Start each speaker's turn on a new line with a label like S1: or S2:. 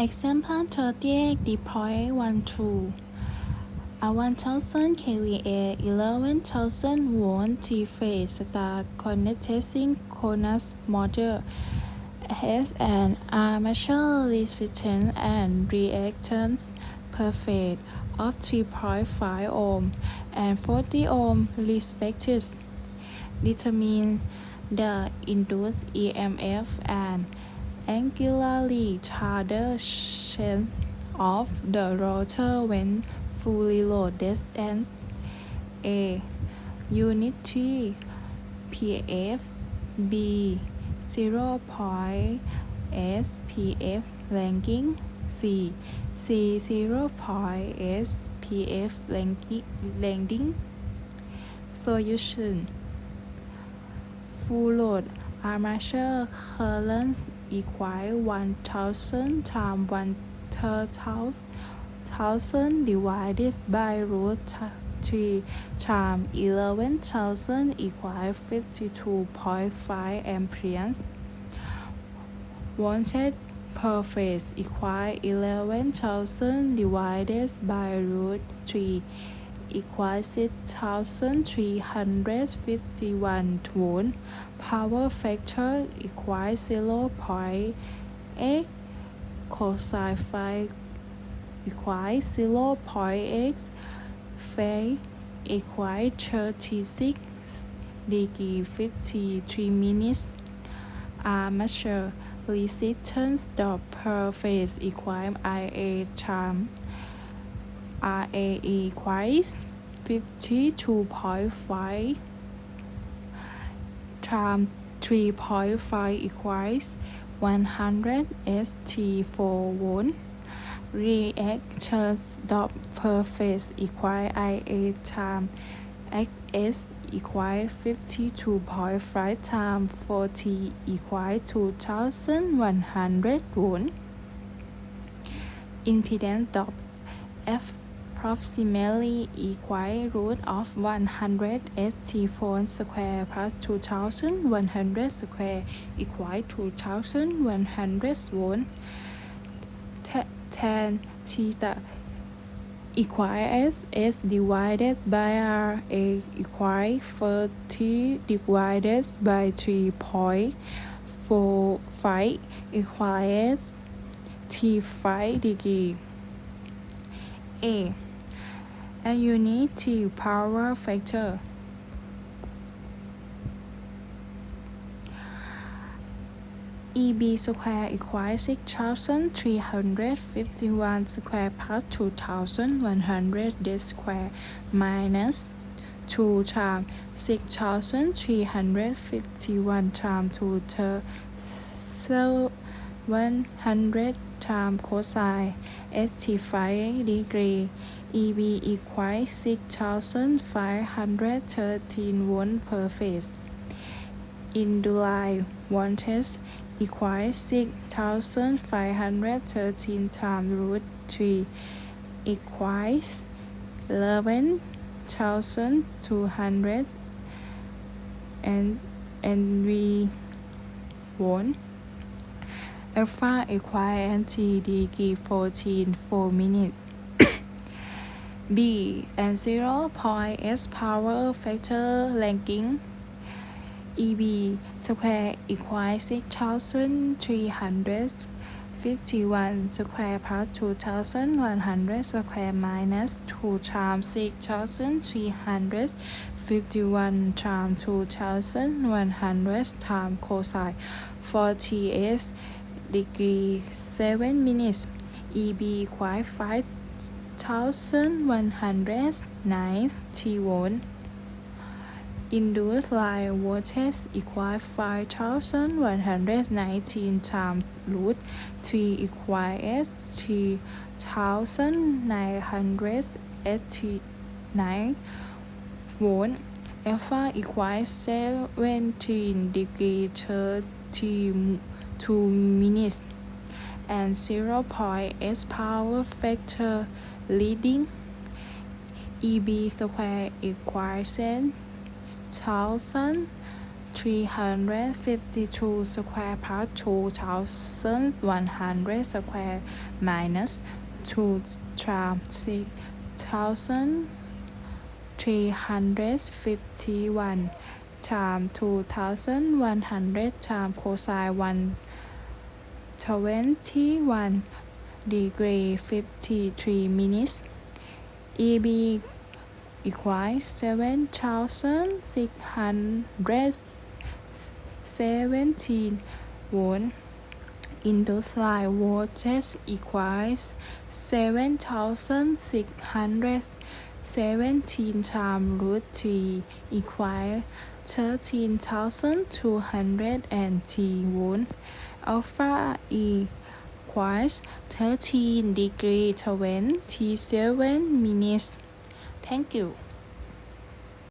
S1: Example 38 deploy 1 2 a 1000 kVA 11,000 volt three-phase star connected synchronous motor has an armature resistance and reactance per phase of 3.5 ohm and 40 ohm respectively. Determine the induced EMF and angularly charged change of the rotor when fully loaded and A. Unity PF B. 0 point SPF ranking C. C 0 point SPF ranking ranking Solution Full load armature current equal 1000 times 1000 divided by root 3 times 11,000 equal 52.5 amperes. Voltage per phase equal 11,000 divided by root 3 equal 6,351 volt. Power factor equal 0.8 cosine phi equal 0.8 phase equals 36 degree 53 minutes. Armature resistance drop per phase equal IA times RA equals 52.5 times 3.5 equals 100 ST4 volt. Reactance drop per phase equal IA times XS equal 52.5 times 40 equal 2100 volt. Impedance drop approximately equal root of 100 ST4 square plus 2100 square equal 2100 volt. tan theta equal S divided by R A equal 40 divided by 3.45 equals T5 degree. A. A unity power factor. EB square equals 6,351 square plus 2,100 d square minus 2 times 6,351 times 2 to 100 times cosine ST5 degree EB equals 6,513 volt per phase. Induced voltage equals 6,513 times root 3 equals 11,200 and and we alpha equal nt degree 14 4 minutes b and 0 point s power factor ranking EB square equals 6,351 square plus 2,100 square minus 2 times 6,351 times 2,100 times cosine 48 degree 7 minutes. EB equals 5,190 volt. Induced line voltage equals 5119 times root 3 equals 3989 volt. Alpha equals 17 degree 32 minutes. And 0 point S power factor leading EB square equals thousand 352 square plus 2100 square minus 2 times 6351 times 2100 times cosine 121 degree 53 minutes. EB equals 7617 volt industrial voltage equals 7617 times root 3 equals 13210 volt alpha equals 13 degree 27 minutes. Thank you